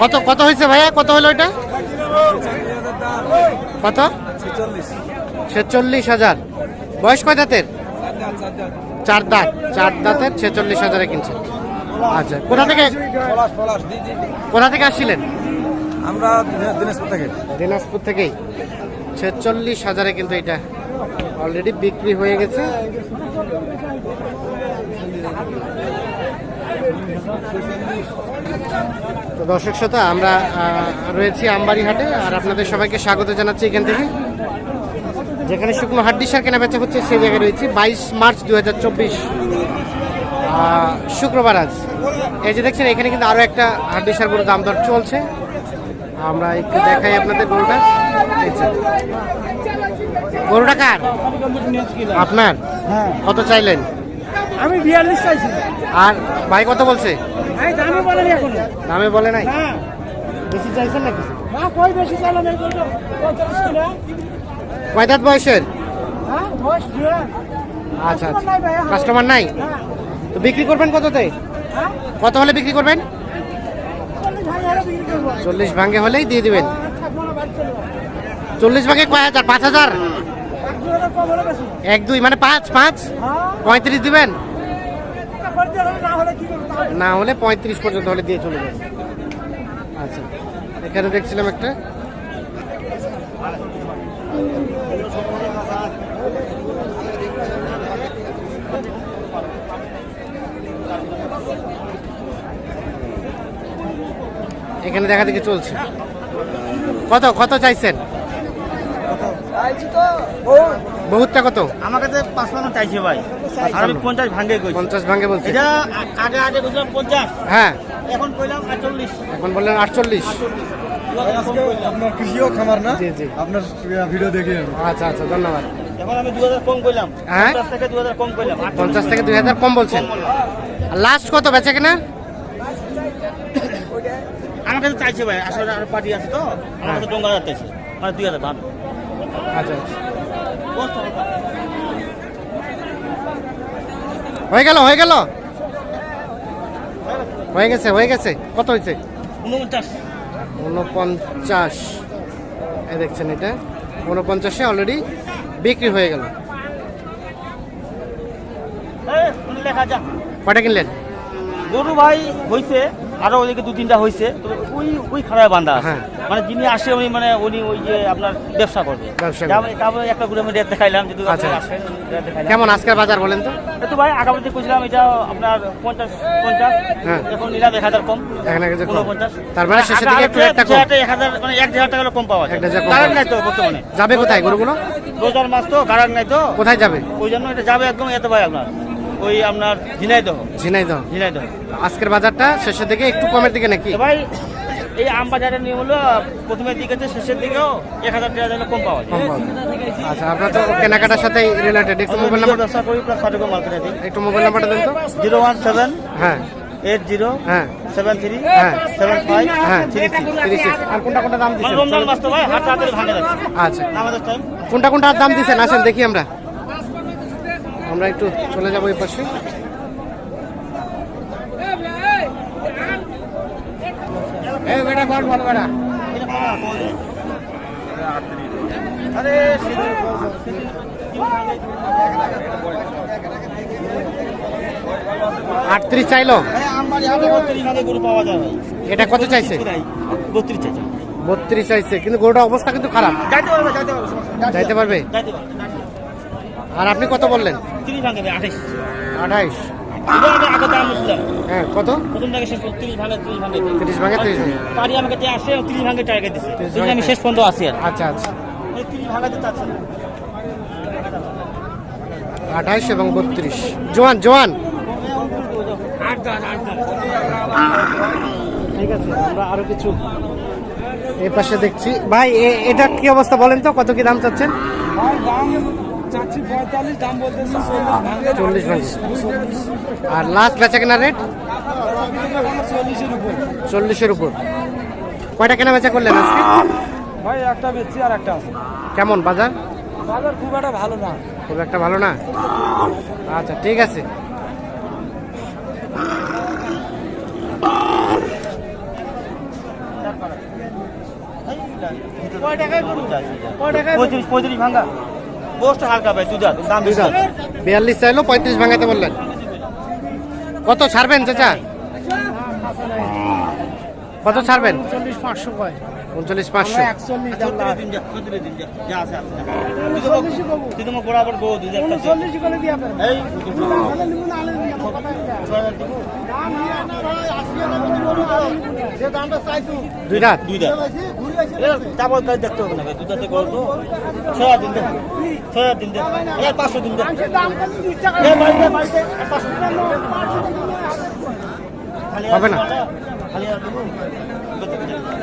কত কত হয়েছে ভাইয়া? কত হলো এটা? কত? ছেচল্লিশ হাজার। বয়স কয় দাঁতের? চার দাঁত। চার দাঁতের ছেচল্লিশ হাজারে কিনছেন। আচ্ছা কোথা থেকে কোথা থেকে আসছিলেন? আমরা দিনাজপুর থেকে দিনাজপুর থেকেই। ছেচল্লিশ হাজারে কিন্তু এটা অলরেডি বিক্রি হয়ে গেছে। তো দর্শক শ্রোতা আমরা রয়েছি আমবাড়ি হাটে আর আপনাদের সবাইকে স্বাগত জানাচ্ছি এখান থেকে। যেখানে শুকনো হাড্ডি সার কেনা বেচা হচ্ছে সেই জায়গায় রয়েছি। বাইশ মার্চ দু হাজার চব্বিশ শুক্রবার আজ। এই যে দেখছেন এখানে কিন্তু আরও একটা হাড্ডি সার গরুর দাম দর চলছে। আমরা একটু দেখাই আপনাদের গরুটা। গরুটা কার? আপনার? হ্যাঁ। কত চাইলেন? আমি বিয়াল্লিশ চাইছি। আর ভাই কত বলছে? আমি দামে বলেনি এখনও। দামে বলে নাই? বেশি চাইছেন নাকি? না কই বেশি চালাম এই বলতো পঁয়তাল্লিশ কিলো। কয় দাঁত বয়সের? হ্যাঁ আচ্ছা আচ্ছা। কাস্টমার নাই হ্যাঁ। তো বিক্রি করবেন কততে? হ্যাঁ? কত হলে বিক্রি করবেন? চল্লিশ ভাই ভাঙ্গে হলেই দিয়ে দিবেন। যাব। চল্লিশ ভাঙে কয় হাজার? পাঁচ হাজার? এক দুই মানে পাঁচ পাঁচ? পঁয়ত্রিশ দিবেন এটা করতে হবে না হলে কি করব তাও না হলে পঁয়ত্রিশ পর্যন্ত হলে দিয়ে চলে যাবে। আচ্ছা এখানে দেখছিলাম একটা। এখানে দেখা দেখি চলছে। কত কত চাইছেন? বহুতটা কত? আমার কাছে পাঁচ পান্ন চাইছে ভাই। আর আমি পঞ্চাশ ভাঙ্গে কইছি। পঞ্চাশ ভাঙ্গে বলছে। এটা আগে আগে বুঝলাম পঞ্চাশ। হ্যাঁ। এখন কইলাম আটচল্লিশ। এখন বললেন আটচল্লিশ। আপনার কৃষিও খামার না? আপনার ভিডিও দেখে আচ্ছা আচ্ছা ধন্যবাদ। এখন আমি দু হাজার কম কইলাম। হ্যাঁ? পঞ্চাশ থেকে দু হাজার কম কইলাম। পঞ্চাশ থেকে দুই হাজার কম বলছেন। লাস্ট কত বেচে কিনা? আমার কাছে চাইছে ভাই আসলে আর পার্টি আছে তো? আমার কাছে ডোঙ্গা যাচ্ছে মানে দুই হাজার ভাব আচ্ছা আচ্ছা। হয়ে গেল হয়ে গেল? হয়ে গেছে হয়ে গেছে। কত হয়েছে? উনপঞ্চাশ এই দেখছেন এটা। উনপঞ্চাশে অলরেডি বিক্রি হয়ে গেল। কটা কিনলেন? গরু ভাই হইছে আরও ওইদিকে দু তিনটা হয়েছে ওই ওই খারাপ বান্ধা আছে। হ্যাঁ। মানে যিনি আসে উনি মানে উনি ওই যে আপনার ব্যবসা করবে। তারপরে একটা ঘুরে আমি রেট দেখাইলাম যদি আচ্ছা। আসেন কেমন আজকের বাজার বলেন তো? তো ভাই আগামীতে কইছিলাম এটা আপনার পঞ্চাশ পঞ্চাশ। হ্যাঁ। এখন নিলাম এক হাজার কম। তার মানে শেষের দিকে একটু একটা কম। এক হাজার মানে এক হাজার টাকা কম পাওয়া যায়। কারণ নাই তো বর্তমানে। যাবে কোথায় গরুগুলো? রোজার মাস তো কারণ নাই তো। কোথায় যাবে? ওই জন্য এটা যাবে একদম এত ভাই আপনার। ওই আপনার ঝিনাইদহ। ঝিনাইদহ। ঝিনাইদহ। আজকের বাজারটা শেষের দিকে একটু কমের দিকে নাকি? ভাই এই আম বাজারের নিয়ম হলো প্রথমের দিকে শেষের দিকেও এক হাজার টাকা যেন কম পাওয়া যায়। আচ্ছা আপনার তো কেনাকাটার সাথে রিলেটেড একটু মোবাইল নাম্বার ব্যবসা করি প্লাস সঠিক মাল কিনে দিই একটু মোবাইল নাম্বারটা দেন তো। জিরো ওয়ান সেভেন হ্যাঁ। এইট জিরো হ্যাঁ। সেভেন থ্রি হ্যাঁ। সেভেন ফাইভ হ্যাঁ থ্রি সিক্স। আর কোনটা কোনটা দাম দিচ্ছেন? রমজান মাস তো ভাই হাত হাতে ভাঙে যাচ্ছে। আচ্ছা। আমাদের টাইম কোনটা কোনটা দাম দিচ্ছেন? আসেন দেখি আমরা। আমরা একটু চলে যাব এই পাশে। বেটা কোন ভালো বেটা। আরে আটত্রিশ চাইলো? এটা কত চাইছে? বত্রিশ চাইছে। বত্রিশ চাইছে কিন্তু গরুটার অবস্থা কিন্তু খারাপ। যাইতে পারবে আর আপনি কত বললেন? আঠাইশ। হ্যাঁ কত? প্রথম থেকে শেষ পর্যন্ত তিরিশ ভাগে তিরিশ ভাগে তিরিশ ভাগে তিরিশ ভাগে পারি আমাকে যে আসে তিরিশ টার্গেট 30 আমি শেষ পর্যন্ত আসি আর। আচ্ছা আচ্ছা। তিরিশ চাচ্ছে আঠাইশ এবং বত্রিশ। জোয়ান জোয়ান। ঠিক আছে আমরা আরও কিছু এই পাশে দেখছি। ভাই এ- এটা কি অবস্থা বলেন তো? কত কি দাম চাচ্ছেন? চাচ্ছি পঁয়তাল্লিশ দাম চল্লিশ আর লাস্ট বেচা কেনা রেট চল্লিশের উপর। চল্লিশের উপর। কয়টা কেনা বেচা করলেন আজকে? ভাই একটা বেচছি আর একটা আছে। কেমন বাজার? বাজার খুব একটা ভালো না। খুব একটা ভালো না? আচ্ছা ঠিক আছে। কয় টাকায় করুন? কয় টাকায় পঁয়ত্রিশ পঁয়ত্রিশ ভাঙ্গা পোস্ট হালকা ভাই দুধার দাম দুধার। বিয়াল্লিশ চাইলো পঁয়ত্রিশ ভাঙাতে বললেন। কত ছাড়বেন চাচা? কত ছাড়বেন? পাঁচশো কয়। উনচল্লিশ পাঁচশো। দুই দুই তারপর দেখতে হবে না দুই করো ছয় দিন দেখ ছয় দিন দেখ এই পাঁচশো দিন দেখ পাঁচশো হবে না।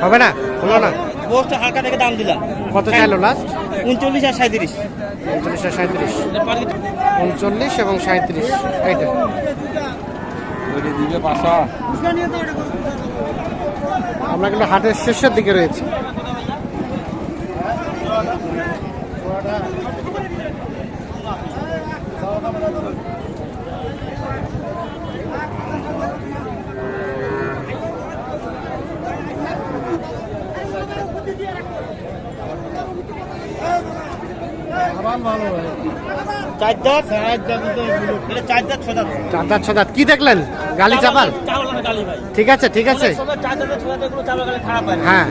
হবে না? হলো না? পোস্ট হালকা থেকে দাম দিলাম। কত চাইলো লাস্ট উনচল্লিশ আর সাঁত্রিশ উনচল্লিশ আর সাঁত্রিশ উনচল্লিশ এবং সাঁত্রিশ এইটা আমরা কিন্তু হাটের শেষের দিকে রয়েছি। চার দাঁত? এটা চার দাঁত ছয় দাঁত। চার দাঁত ছ দাঁত। কি দেখলেন? গালি চাপাল? চাवল না গালি ভাই। ঠিক আছে ঠিক আছে। হয়। হ্যাঁ।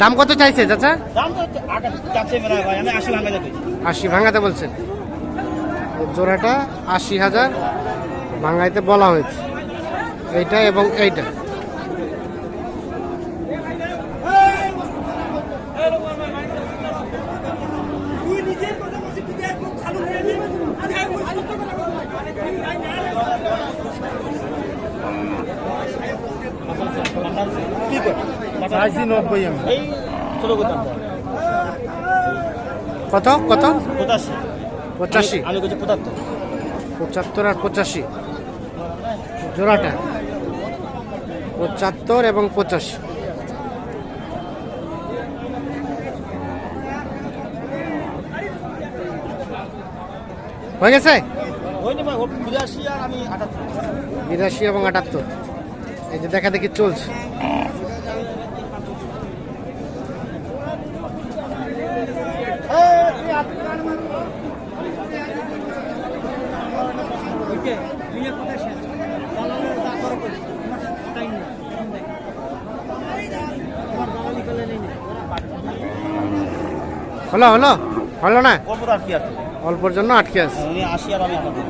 দাম কত চাইছে চাচা? দাম তো আগে যাচ্ছে মেলা ভাই আমি আশি আশি ভাঙাতে বলছেন। জোড়াটা আশি হাজার ভাঙাইতে বলা হয়েছে। এইটা এবং এইটা। কি করে চাইছি নব্বই আমি এই ছোট কথা কত? কত? পঁচাশি। পঁচাশি। আমি বলছি পঁচাত্তর। পঁচাত্তর আর পঁচাশি। জোড়াটা। পঁচাত্তর এবং পঁচাশি। হয়ে গেছে? বিরাশি এবং আটাত্তর। এই যে দেখা দেখি চলছে হলো হলো হলো না অল্প আর কি আছে অল্পর জন্য আটকে আছে। উনি আশি আর আমি আটাত্তর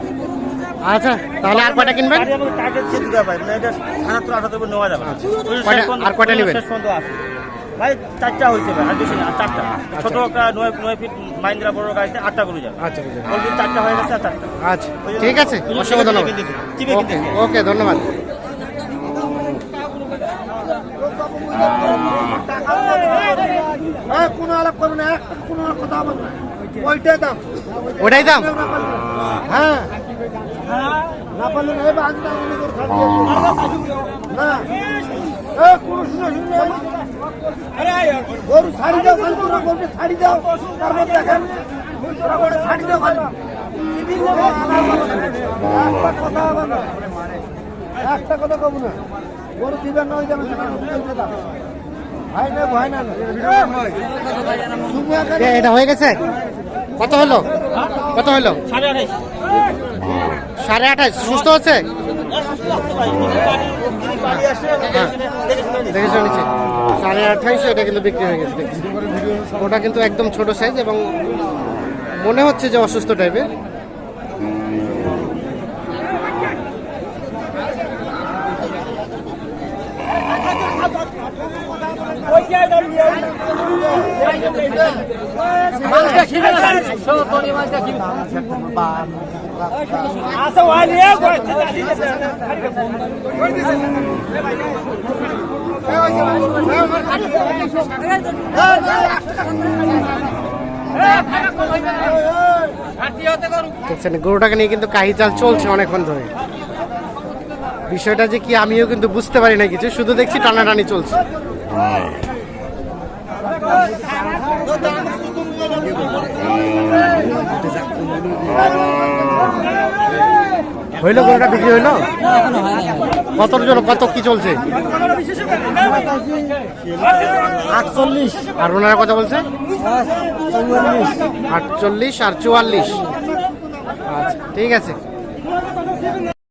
আচ্ছা তাহলে আর কয়টা কিনবেন? গাড়ি আমাকে টার্গেট দিয়ে দিতে ভাই মানে এটা আটাত্তর আটাত্তর করে নেওয়া যাবে না। ওই যে কয়টা- শেষ আর কয়টা নেবেন? ভাই চারটা হয়েছে ভাই আর বেশি না চারটা ছোট একটা নয় নয় ফিট মাইন্দ্রা বড় গাড়িতে আটটা করে যাবে। আচ্ছা বুঝলাম। অলরেডি চারটা হয়ে গেছে আর চারটা। আচ্ছা। ঠিক আছে অসংখ্য ধন্যবাদ। ওকে ধন্যবাদ। কোনো আলাপ করবে না কোনো কথা হবে না। ওইটাই দাম। ওটাই দাম? হ্যাঁ। না পারলে না এবার আমি না। কোনো শুনে শুনে গরু ছাড়ি দাও খালি তোরা গরুকে ছাড়ি দাও। তারপর দেখেন তোরা গরু ছাড়ি দাও খালি। কথা হবে না। একটা কথা কব না। গরু দিবেন না ওই যাবে ভাই না ভয় না এটা হয়ে গেছে? কত হলো? কত হলো? সাড়ে আঠাইশ। সাড়ে আঠাশ সুস্থ হচ্ছে? দেখে শুনে নিচ্ছে। দেখেছ নিচে সাড়ে আঠাইশে এটা কিন্তু বিক্রি হয়ে গেছে ওটা কিন্তু একদম ছোট সাইজ এবং মনে হচ্ছে যে অসুস্থ টাইপের দেখছেন, গরুটাকে নিয়ে কিন্তু কাহিচাল চলছে অনেকক্ষণ ধরে। বিষয়টা যে কি আমিও কিন্তু বুঝতে পারি না কিছু, শুধু দেখছি টানাটানি চলছে। হইল গরুটা বিক্রি হইল? কত কত কি চলছে? আটচল্লিশ। আর ওনারা কথা বলছে? আটচল্লিশ আর চুয়াল্লিশ। আচ্ছা ঠিক আছে।